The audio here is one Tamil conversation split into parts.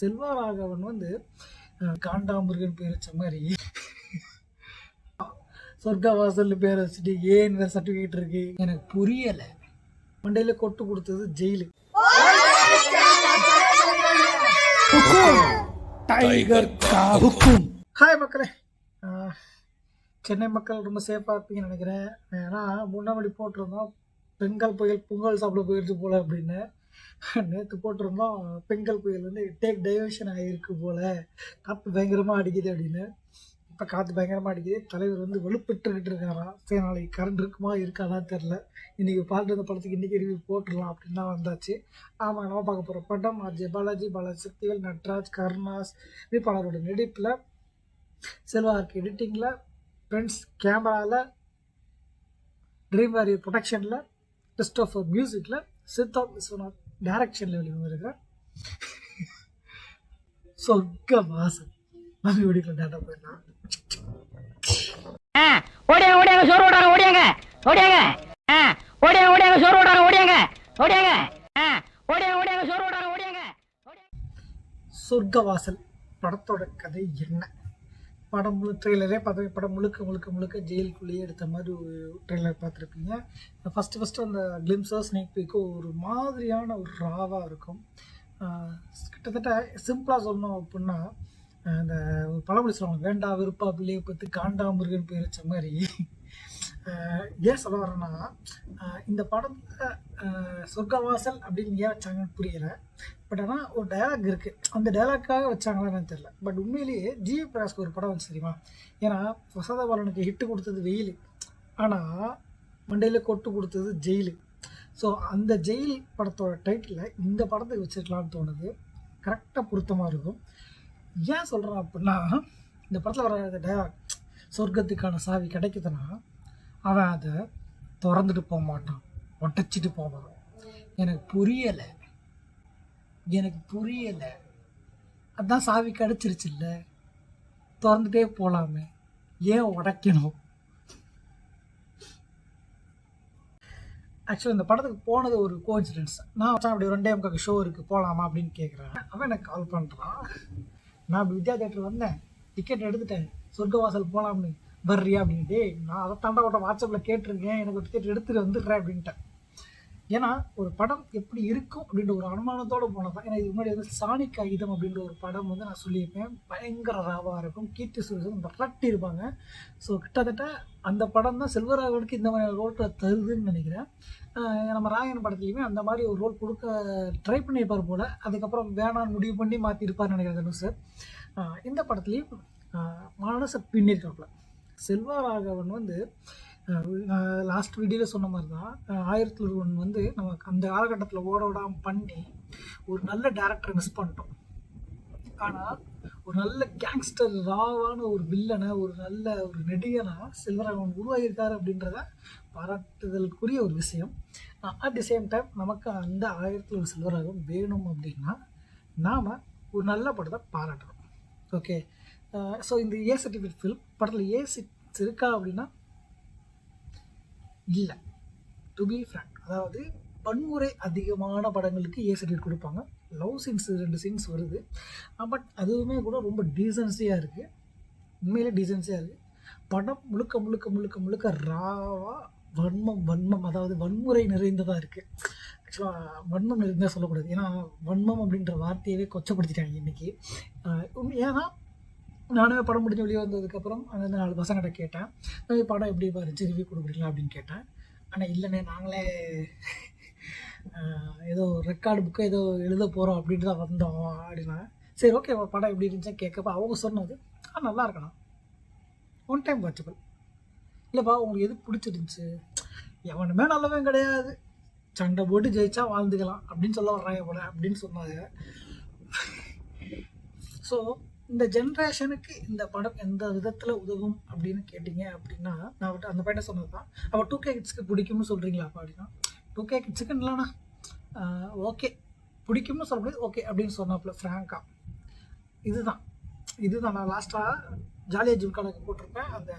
செல்வராகவன் வந்து காண்டாமிருகன் பேர் வச்ச மாதிரி. சொர்க்கவாசல் பேர் வச்சுட்டு ஏன் வேறு சர்டிஃபிகேட் இருக்கு? எனக்கு புரியலை. மண்டையில கொட்டு கொடுத்தது ஜெயிலு. டைகர் கா ஹுக்கும் ஹாய் மக்களே. சென்னை மக்கள் ரொம்ப சேஃபாக இருப்பீங்கன்னு நினைக்கிறேன். ஏன்னா முன்னாடி போட்டிருந்தோம். பெண்கள் புயல் பொங்கல் சாப்பிட போயிடுச்சு போல அப்படின்னு. நேற்று போட்டிருந்தோம் பெண்கள் புயல் வந்து டேக் டைவர்ஷன் ஆகிருக்கு போல. காற்று பயங்கரமாக அடிக்குது அப்படின்னு. இப்போ காற்று பயங்கரமாக அடிக்குது. தலைவர் வந்து வலுப்பெற்றுக்கிட்டு இருக்காராம் சரி நாளைக்கு கரண்ட் இருக்குமா இருக்காதா தெரில இன்றைக்கி பார்த்து அந்த படத்துக்கு இன்றைக்கி ரிவ்யூ போட்டுடலாம் அப்படின்னு தான் வந்தாச்சு. ஆமாம் நம்ம பார்க்க போகிற படம் அஜய் பாலாஜி பாலாஜி நட்ராஜ் கருணாஸ் இது பலரோட நடிப்பில் செல்வார்க்கு எடிட்டிங்கில் ஃப்ரெண்ட்ஸ் கேமராவில் ட்ரீம் வாரியர் ப்ரொடக்ஷனில் டெஸ்ட் ஆஃப் மியூசிக்கில் சித்தார்த் விஸ்வநாத். டைரக்ஷனில் வெளிவந்திருக்க சொர்க்க வாசல் நம்ம வீடியோக்குள்ள டேட்டா போயிடலாம். ஓடியாங்க ஓடியாங்க சோறு ஓடாங்க ஓடியாங்க ஓடியாங்க. ஓடியாங்க ஓடியாங்க சோறு ஓடாங்க ஓடியாங்க ஓடியாங்க. ஓடியாங்க ஓடியாங்க சோறு ஓடாங்க ஓடியாங்க. சொர்க்கவாசல். படத்தோட கதை என்ன? படம் முழு ட்ரெய்லரே பார்த்து படம் முழுக்க முழுக்க முழுக்க ஜெயிலுக்குள்ளேயே எடுத்த மாதிரி ஒரு ட்ரெய்லர் பார்த்துருப்பீங்க. ஃபஸ்ட்டு ஃபஸ்ட்டு அந்த கிளிம்ஸோ ஸ்னேக் பீக்கோ ஒரு மாதிரியான ஒரு ராவாக இருக்கும். கிட்டத்தட்ட சிம்பிளாக சொல்லணும் அப்படின்னா அந்த ஒரு பழமொழி சொல்லுவாங்க வேண்டா விருப்பா பிள்ளையை பற்றி காண்டாமிருகன் பேர் வச்ச மாதிரி. ஏன் சொல்ல வரேன்னா இந்த படத்தில் சொர்க்கவாசல் அப்படின்னு ஏன் வச்சாங்கன்னு புரியலை. பட் ஆனால் ஒரு டயலாக் இருக்குது அந்த டயலாக்காக வச்சாங்களான்னு தெரில பட் உண்மையிலேயே ஜிவி பிரகாஷ்க்கு ஒரு படம் வந்து தெரியுமா? ஏன்னா வசந்த பாலனுக்கு ஹிட்டு கொடுத்தது வெயில். ஆனால் மண்டையில் கொட்டு கொடுத்தது ஜெயிலு. ஸோ அந்த ஜெயில் படத்தோட டைட்டில் இந்த படத்துக்கு வச்சிருக்கலாம்னு தோணுது. கரெக்டாக பொருத்தமாக இருக்கும். ஏன் சொல்கிறேன் அப்படின்னா இந்த படத்தில் வர டயலாக் சொர்க்கத்துக்கான சாவி கிடைக்குதுன்னா அவன் அதை திறந்துட்டு போக மாட்டான். ஒட்டச்சிட்டு போவான். எனக்கு புரியலை. எனக்கு புரியலை. அதான் சாவி கிடச்சிருச்சுல்ல. திறந்துட்டே போகலாமே ஏன் உடைக்கணும்? ஆக்சுவலி இந்த படத்துக்கு போனது ஒரு கோஇன்சிடென்ஸ் நான் வச்சா அப்படி ரெண்டே முக்காக்கு ஷோ இருக்குது போகலாமா அப்படின்னு கேட்குறேன் அவன் எனக்கு கால் பண்ணுறான் நான் அப்படி வித்யா தேட்டர் வந்தேன். டிக்கெட் எடுத்துட்டேன். சொர்க்கவாசல் போகலாம்னு வர்றியா அப்படின்னு. டேய் நான் அதை தாண்டா உட்ட வாட்ஸ்அப்பில் கேட்டிருக்கேன். எனக்கு டிக்கெட் எடுத்துகிட்டு வந்துடுறேன் அப்படின்ட்டேன். ஏன்னா ஒரு படம் எப்படி இருக்கும் அப்படின்ற ஒரு அனுமானத்தோடு போனது தான். ஏன்னா இதுக்கு முன்னாடி வந்து சாணி காகிதம் அப்படின்ற ஒரு படம் வந்து நான் சொல்லியிருப்பேன். பயங்கர ராவாக இருக்கும். கீர்த்தி சுரேஷன் மிரட்டி இருப்பாங்க. ஸோ கிட்டத்தட்ட அந்த படம் தான் செல்வராகவனுக்கு இந்த மாதிரி ரோல் தருதுன்னு நினைக்கிறேன். நம்ம ராயன் படத்துலையுமே அந்த மாதிரி ஒரு ரோல் கொடுக்க ட்ரை பண்ணியிருப்பார் போல். அதுக்கப்புறம் வேணான்னு முடிவு பண்ணி மாற்றிருப்பார்னு நினைக்கிறேன் தனுஷ் இந்த படத்துலேயும் மனசை பின்னிருக்காப்புல. செல்வராகவன் வந்து லாஸ்ட் வீடியோவில் சொன்ன மாதிரி தான் ஆயிரத்தி ஒருவன் வந்து நமக்கு அந்த காலகட்டத்தில் ஓட விடாமல் பண்ணி ஒரு நல்ல டேரக்டரை மிஸ் பண்ணிட்டோம். ஆனால் ஒரு நல்ல கேங்ஸ்டர் ராவான ஒரு வில்லனை ஒரு நல்ல ஒரு நடிகனை செல்வராகவன் உருவாகியிருக்காரு அப்படின்றத பாராட்டுதலுக்குரிய ஒரு விஷயம். அட் தி சேம் டைம் நமக்கு அந்த ஆயிரத்தில் ஒரு செல்வராகவன் வேணும் அப்படின்னா நாம் ஒரு நல்ல படத்தை பாராட்டுறோம் ஓகே ஸோ இந்த ஏ சர்டிஃபிகேட் ஃபில் படத்தில் ஏ சிட்ஸ் இருக்கா அப்படின்னா இல்லை. டு பி ஃப்ரேங்க் அதாவது வன்முறை அதிகமான படங்களுக்கு ஏ சர்டிஃபிகேட் கொடுப்பாங்க. லவ் சீன்ஸ் ரெண்டு சீன்ஸ் வருது. பட் அதுவுமே கூட ரொம்ப டீசன்சியாக இருக்குது உண்மையிலே டீசன்சியாக இருக்குது படம் முழுக்க முழுக்க முழுக்க முழுக்க ராவாக வன்மம் வன்மம் அதாவது வன்முறை நிறைந்ததாக இருக்குது ஆக்சுவலாக வன்மம் நிறைந்ததாக சொல்லக்கூடாது. ஏன்னா வன்மம் அப்படின்ற வார்த்தையவே கொச்சப்படுத்திட்டாங்க இன்றைக்கி ஏன்னா நானே படம் முடிஞ்சு வெளியே வந்ததுக்கப்புறம் அந்த நாலு பசங்கிட்ட கேட்டேன். "தம்பி, படம் எப்படி இருந்துச்சு ரிவ்யூ கொடுக்குறீங்களா? அப்படின்னு கேட்டேன். ஆனால் இல்லைண்ணே நாங்களே ஏதோ ரெக்கார்டு புக்கை ஏதோ எழுத போகிறோம் அப்படின்ட்டு தான் வந்தோம் அப்படின்னா சரி ஓகே படம் எப்படி இருந்துச்சுன்னு கேட்கப்ப அவங்க சொன்னது ஆ நல்லா இருக்கணும். ஒன் டைம் வாட்சபிள் இல்லைப்பா உங்களுக்கு எது பிடிச்சிருந்துச்சு? எவனுமே நல்லவன் கிடையாது. சண்டை போட்டு ஜெயிச்சா வாழ்ந்துக்கலாம் அப்படின்னு சொல்ல வர்றாங்க போல அப்படின்னு சொன்னாங்க. ஸோ இந்த ஜென்ரேஷனுக்கு இந்த படம் எந்த விதத்தில் உதவும் அப்படின்னு கேட்டிங்க அப்படின்னா நான் அவர்கிட்ட அந்த பையனை சொன்னது தான் அவள் டூ கே கிட்ஸ்க்கு பிடிக்கும்னு சொல்கிறீங்களா அப்படின்னா டூ கே கிட்ஸுக்கு இல்லைண்ணா. ஓகே பிடிக்கும்னு சொல்ல முடியாது ஓகே அப்படின்னு சொன்னாப்புல ஃப்ராங்காக இதுதான். இதுதான். நான் லாஸ்ட்டாக ஜாலியாக ஜிம்கானுக்கு போட்டிருப்பேன். அந்த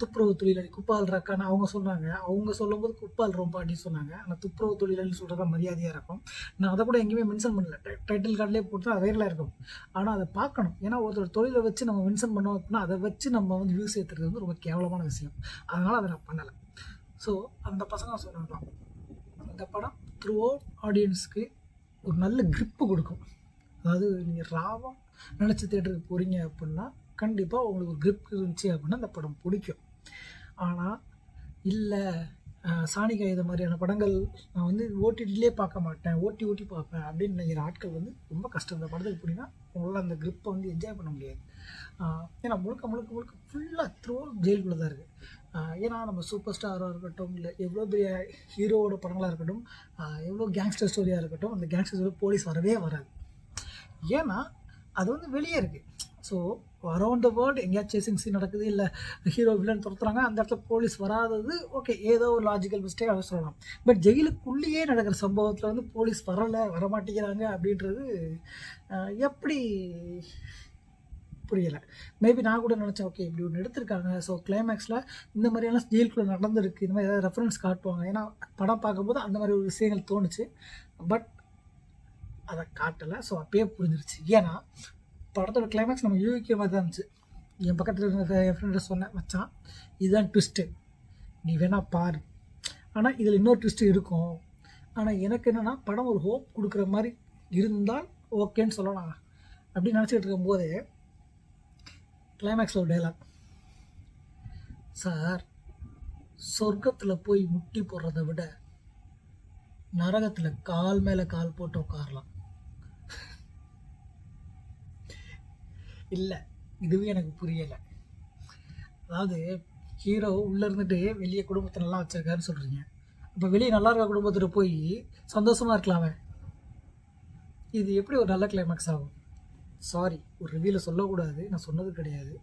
துப்புரவு தொழிலாளி குப்பால் ரக்கான்னு அவங்க சொன்னாங்க அவங்க சொல்லும்போது குப்பால் ரொம்ப அப்படின்னு சொன்னாங்க. ஆனால் துப்புரவு தொழிலாளி சொல்கிறதா மரியாதையாக இருக்கும். நான் அதை கூட எங்கேயுமே மென்ஷன் பண்ணல. டைட்டில் கார்ட்லேயே போட்டு அது இருக்கும். ஆனால் அதை பார்க்கணும். ஏன்னா ஒருத்தர் தொழிலை வச்சு நம்ம மென்ஷன் பண்ணோம் அப்படின்னா அதை வச்சு நம்ம வந்து வியூஸ் ஏற்றுறது வந்து ரொம்ப கேவலமான விஷயம். அதனால் அதை நான் பண்ணலை. ஸோ அந்த பசங்க சொன்னாங்க அந்த படம் த்ரூ அவுட் ஆடியன்ஸ்க்கு ஒரு நல்ல க்ரிப்பு கொடுக்கும். அதாவது நீங்கள் ராவாக நினச்சி தேட்டருக்கு போகிறீங்க அப்படின்னா கண்டிப்பாக உங்களுக்கு ஒரு இருந்துச்சு அப்படின்னா அந்த படம் பிடிக்கும். ஆனால் இல்லை சாணிகா இது மாதிரியான படங்கள் நான் வந்து ஓடிடிலே பார்க்க மாட்டேன். ஓட்டி ஓட்டி பார்ப்பேன் அப்படின்னு நினைக்கிற ஆட்கள் வந்து ரொம்ப கஷ்டம். இந்த படத்துக்கு போனீங்கன்னா உங்களால் அந்த கிரிப்பை வந்து என்ஜாய் பண்ண முடியாது. ஏன்னா முழுக்க முழுக்க முழுக்க ஃபுல்லாக த்ரோ ஜெயிலுக்குள்ளே தான் இருக்குது ஏன்னா நம்ம சூப்பர் ஸ்டாராக இருக்கட்டும் இல்லை எவ்வளோ பெரிய ஹீரோவோட படங்களாக இருக்கட்டும் எவ்வளோ கேங்ஸ்டர் ஸ்டோரியாக இருக்கட்டும் அந்த கேங்ஸ்டர் ஸ்டோரி போலீஸ் வரவே வராது. ஏன்னா அது வந்து வெளியே இருக்குது ஸோ அரௌண்ட் த வேர்ல்டு எங்கேயாச்சும் சேசிங் சீன் நடக்குது இல்லை ஹீரோ வில்லன் துரத்துறாங்க அந்த இடத்துல போலீஸ் வராதது ஓகே ஏதோ ஒரு லாஜிக்கல் மிஸ்டேக் அதை சொல்லலாம். பட் ஜெயிலுக்குள்ளேயே நடக்கிற சம்பவத்தில் வந்து போலீஸ் வரலை வரமாட்டேங்கிறாங்க அப்படின்றது எப்படி புரியலை. மேபி நான் கூட நினச்சேன் ஓகே இப்படி ஒன்று எடுத்திருக்காங்க. ஸோ கிளைமேக்ஸில் இந்த மாதிரியெல்லாம் ஜெயிலுக்குள்ளே நடந்திருக்கு. இந்த மாதிரி ஏதாவது ரெஃபரன்ஸ் காட்டுவாங்க. ஏன்னா படம் பார்க்கும்போது அந்த மாதிரி ஒரு விஷயங்கள் தோணுச்சு. பட் அதை காட்டலை. ஸோ அப்பயே புரிஞ்சிருச்சு. ஏன்னா படத்தோட கிளைமேக்ஸ் நம்ம யூகிக்கிற மாதிரி தான் இருந்துச்சு. என் பக்கத்தில் இருந்த என் ஃப்ரெண்ட சொன்னேன் மச்சான் இதுதான் ட்விஸ்ட்டு நீ வேணால் பாரு. ஆனால் இதில் இன்னொரு ட்விஸ்ட்டு இருக்கும். ஆனால் எனக்கு என்னென்னா படம் ஒரு ஹோப் கொடுக்குற மாதிரி இருந்தால் ஓகேன்னு சொல்லலாம். அப்படின்னு நினச்சிக்கிட்டு இருக்கும்போது கிளைமேக்ஸில் ஒரு டைலாக் சார் சொர்க்கத்தில் போய் முட்டி போடுறத விட நரகத்தில் கால் மேலே கால் போட்டு உட்காரலாம். இல்லை. இதுவே எனக்கு புரியலை. அதாவது ஹீரோ உள்ளே இருந்துட்டு வெளியே குடும்பத்தை நல்லா வச்சிருக்காருன்னு சொல்கிறீங்க அப்போ வெளியே நல்லா இருக்க குடும்பத்தில் போய் சந்தோஷமாக இருக்கலாமே இது எப்படி ஒரு நல்ல கிளைமேக்ஸ் ஆகும்? சாரி ஒரு ரிவ்யூவில் சொல்லக்கூடாது. நான் சொன்னது கிடையாது.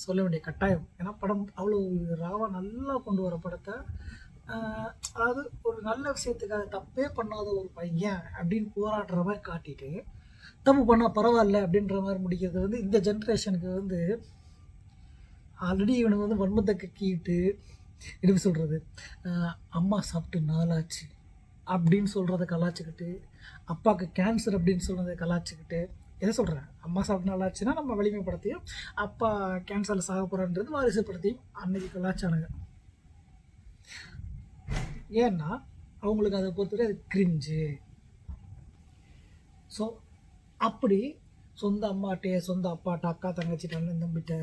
சொல்ல வேண்டிய கட்டாயம். ஏன்னா படம் அவ்வளோ ராவா நல்லா கொண்டு வர படத்தை அதாவது ஒரு நல்ல விஷயத்துக்காக தப்பே பண்ணாத ஒரு பையன் அப்படின்னு போராடுற மாதிரி காட்டிட்டு தப்பு பண்ணால் பரவாயில்ல அப்படின்ற மாதிரி முடிக்கிறது வந்து இந்த ஜென்ரேஷனுக்கு வந்து ஆல்ரெடி இவனுக்கு வந்து வன்மத்தை கக்கிட்டு எப்படி சொல்கிறது அம்மா சாப்பிட்டு நாளாச்சு அப்படின்னு சொல்கிறத கலாச்சிக்கிட்டு அப்பாவுக்கு கேன்சர் அப்படின்னு சொல்கிறத கலாச்சிக்கிட்டு எதை சொல்கிறேன் அம்மா சாப்பிட்டு நாளாச்சுன்னா நம்ம வலிமைப்படுத்தியும் அப்பா கேன்சரில் சாக போகிறான்றது வாரிசுப்படுத்தியும் அன்னைக்கு கலாச்சாரங்க ஏன்னா அவங்களுக்கு அதை பொறுத்தவரை அது கிரிஞ்சு ஸோ அப்படி சொந்த அம்மாட்டே சொந்த அப்பாட்ட அக்கா தங்கச்சிட்ட அண்ணன் தம்பிட்ட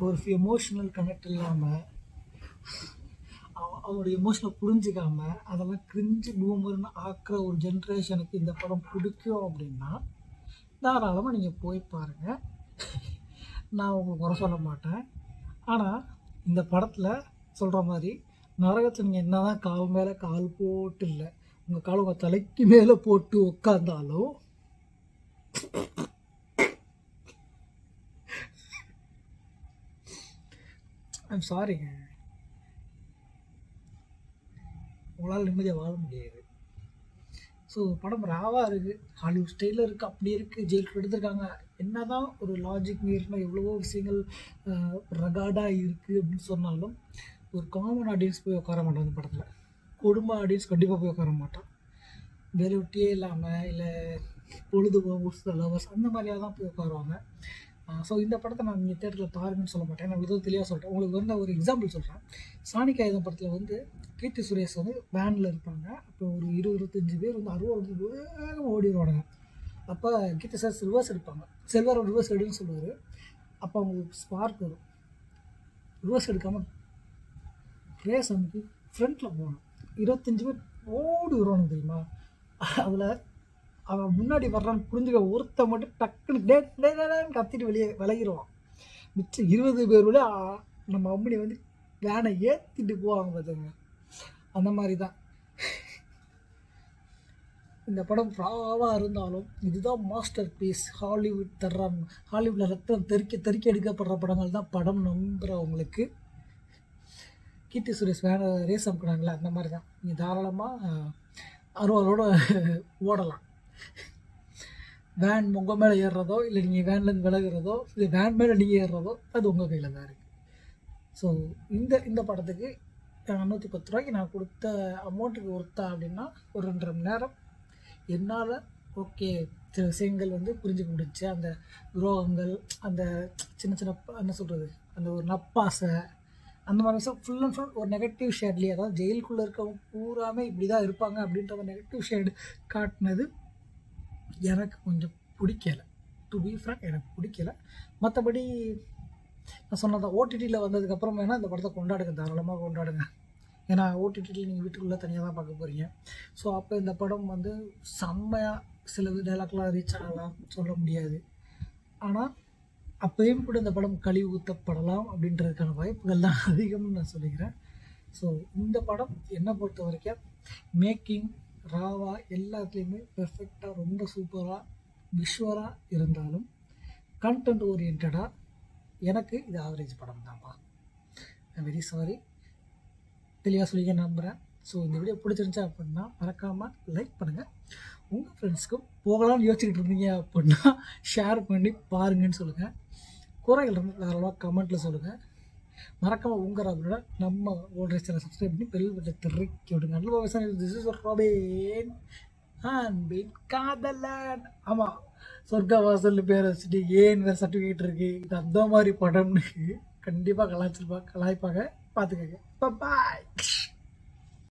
ஒரு எமோஷ்னல் கனெக்ட் இல்லாமல் அவனுடைய எமோஷனை புரிஞ்சிக்காம அதெல்லாம் கிரிஞ்சு பூமர்னு ஆக்குற ஒரு ஜென்ரேஷனுக்கு இந்த படம் பிடிக்கும் அப்படின்னா தாராளமாக நீங்கள் போய் பாருங்கள் நான் உங்களுக்கு குறை சொல்ல மாட்டேன். ஆனால் இந்த படத்தில் சொல்கிற மாதிரி நரகத்தில் நீங்கள் என்ன தான் கால் மேலே கால் போட்டு இல்லை உங்கள் கால் உங்கள் தலைக்கு மேலே போட்டு உட்காந்தாலும் ஐம் சாரிங்க உங்களால் நிம்மதியாக வாழ முடியாது. ஸோ படம் ராவாக இருக்குது ஹாலிவுட் ஸ்டைலில் இருக்குது அப்படி இருக்குது ஜெயிலுக்கு எடுத்திருக்காங்க. என்ன தான் ஒரு லாஜிக் மீறினா எவ்வளவோ விஷயங்கள் ரகாடாக இருக்குது அப்படின்னு சொன்னாலும் ஒரு காமன் ஆடியன்ஸ் போய் உட்கார மாட்டான் அந்த படத்தில். குடும்ப ஆடியன்ஸ் கண்டிப்பாக போய் உட்கார மாட்டான். வேலை விட்டியே இல்லாமல் இல்லை பொழுதுபோக்கு லவர்ஸ் அந்த மாதிரியாக தான் போய் உட்காருவாங்க. ஸோ இந்த படத்தை நான் நீங்கள் தேட்டரில் பாருங்கன்னு சொல்ல மாட்டேன். நான் இவ்வளோ தெளிவாக சொல்கிறேன் உங்களுக்கு வந்து ஒரு எக்ஸாம்பிள் சொல்கிறேன் சாணி படத்தில் வந்து கீர்த்தி சுரேஷ் வந்து வேனில் இருப்பாங்க. அப்போ ஒரு இருபது இருபத்தஞ்சு பேர் வந்து அறுபது வேகமாக ஓடிடுவானுங்க அப்போ கீர்த்தி சார் ரிவர்ஸ் எடுப்பாங்க. செல்வர் ரிவர்ஸ் எடுன்னு சொல்லுவார். அப்போ அவங்களுக்கு ஸ்பார்க் வரும். ரிவர்ஸ் எடுக்காமல் ரேஸ் அமைக்கு ஃப்ரண்ட்டில் போகணும். இருபத்தஞ்சி பேர் ஓடி வருவானுங்க தெரியுமா? அதில் அவன் முன்னாடி வர்றான்னு புரிஞ்சுக்க? ஒருத்த மட்டும் டக்குன்னு டே டே டேன்னு கத்திட்டு வெளியே விலகிடுவான் மிச்சம் இருபது பேர் விட நம்ம அம்மனி வந்து வேனை ஏற்றிட்டு போவாங்க பார்த்துங்க அந்த மாதிரி தான் இந்த படம் ராவாக இருந்தாலும் இதுதான் மாஸ்டர் பீஸ் ஹாலிவுட் தர்றான் ஹாலிவுட்டில் ரத்தம் தெறிக்க தெறிக்க எடுக்கப்படுற படங்கள் தான் படம் நம்புகிறவங்களுக்கு கீர்த்தி சுரேஷ் வேற ரேஸ் அமுக்குனாங்களே அந்த மாதிரி தான் நீங்கள் தாராளமாக அருவாளோட ஓடலாம். வேன் உங்கள் மேலே ஏறுறதோ இல்லை நீங்கள் வேன்லேருந்து விலகிறதோ இல்லை வேன் மேலே நீங்கள் ஏறுறதோ அது உங்கள் கையில் தான் இருக்குது ஸோ இந்த இந்த படத்துக்கு நூற்றி பத்து ரூபாய்க்கு நான் கொடுத்த அமௌண்ட்டுக்கு ஒருத்தா அப்படின்னா ஒரு ரெண்டரை மணி நேரம். என்னால் ஓகே சில விஷயங்கள் வந்து புரிஞ்சுக்க முடிஞ்சுச்சு அந்த துரோகங்கள் அந்த சின்ன சின்ன ப- என்ன சொல்கிறது அந்த ஒரு நப்பாசை அந்த மாதிரி விஷயம் ஃபுல் அண்ட் ஃபுல் ஒரு நெகட்டிவ் ஷேட்லேயே அதாவது ஜெயிலுக்குள்ளே இருக்கவங்க பூராமே இப்படி தான் இருப்பாங்க அப்படின்ற ஒரு நெகட்டிவ் ஷேடு காட்டினது எனக்கு கொஞ்சம் பிடிக்கல. டு பி ஃப்ரங்க் எனக்கு பிடிக்கல. மற்றபடி நான் சொன்னதான் ஓடிடியில் வந்ததுக்கப்புறம் வேணால் இந்த படத்தை கொண்டாடுங்க. தாராளமாக கொண்டாடுங்க. ஏன்னா ஓடிடியில் நீங்கள் வீட்டுக்குள்ளே தனியாக தான் பார்க்க போகிறீங்க ஸோ அப்போ இந்த படம் வந்து செம்மையாக சில டைலாக்லாம் ரீச் ஆகலாம் சொல்ல முடியாது. ஆனால் அப்பயும் கூட இந்த படம் கழிவு ஊற்றப்படலாம் அப்படின்றதுக்கான வாய்ப்புகள் தான் அதிகம்னு நான் சொல்லிக்கிறேன். ஸோ இந்த படம் என்னை பொறுத்த வரைக்கும் மேக்கிங் ராவா எல்லாத்துலேயுமே பெர்ஃபெக்டாக ரொம்ப சூப்பராக விஷுவலாக இருந்தாலும் கண்டென்ட் ஓரியன்டாக எனக்கு இது ஆவரேஜ் படம் தான்ப்பா. வெரி சாரி தெளிவாக சொல்லிக்க நம்புகிறேன் ஸோ இந்த வீடியோ பிடிச்சிருந்துச்சா அப்படின்னா மறக்காமல் லைக் பண்ணுங்கள் உங்கள் ஃப்ரெண்ட்ஸ்க்கும் போகலாம்னு யோசிச்சுக்கிட்டு இருந்தீங்க அப்படின்னா ஷேர் பண்ணி பாருங்கன்னு சொல்லுங்கள் குறைகள் இருந்து தாராளமாக கமெண்ட்டில் சொல்லுங்கள் மறக்காமல் உங்கள் அப்படின்னா நம்ம ஓல்டேஜ் சேனல் சப்ஸ்கிரைப் பண்ணி பெரிய பட்டை திரைக்கி விடுங்க. நல்ல விவசாயம் திஸ் இஸ் ரோபேன் அன்பின் காதலன் ஆமாம் சொர்க்க வாசல்னு பேர் வச்சுட்டு ஏன் வேறு சர்டிஃபிகேட் இருக்குது இது அந்த மாதிரி படம்னு கண்டிப்பாக கலாய்ச்சிருப்பாங்க கலாய்ப்பாங்க. பார்த்துக்கங்க பாய்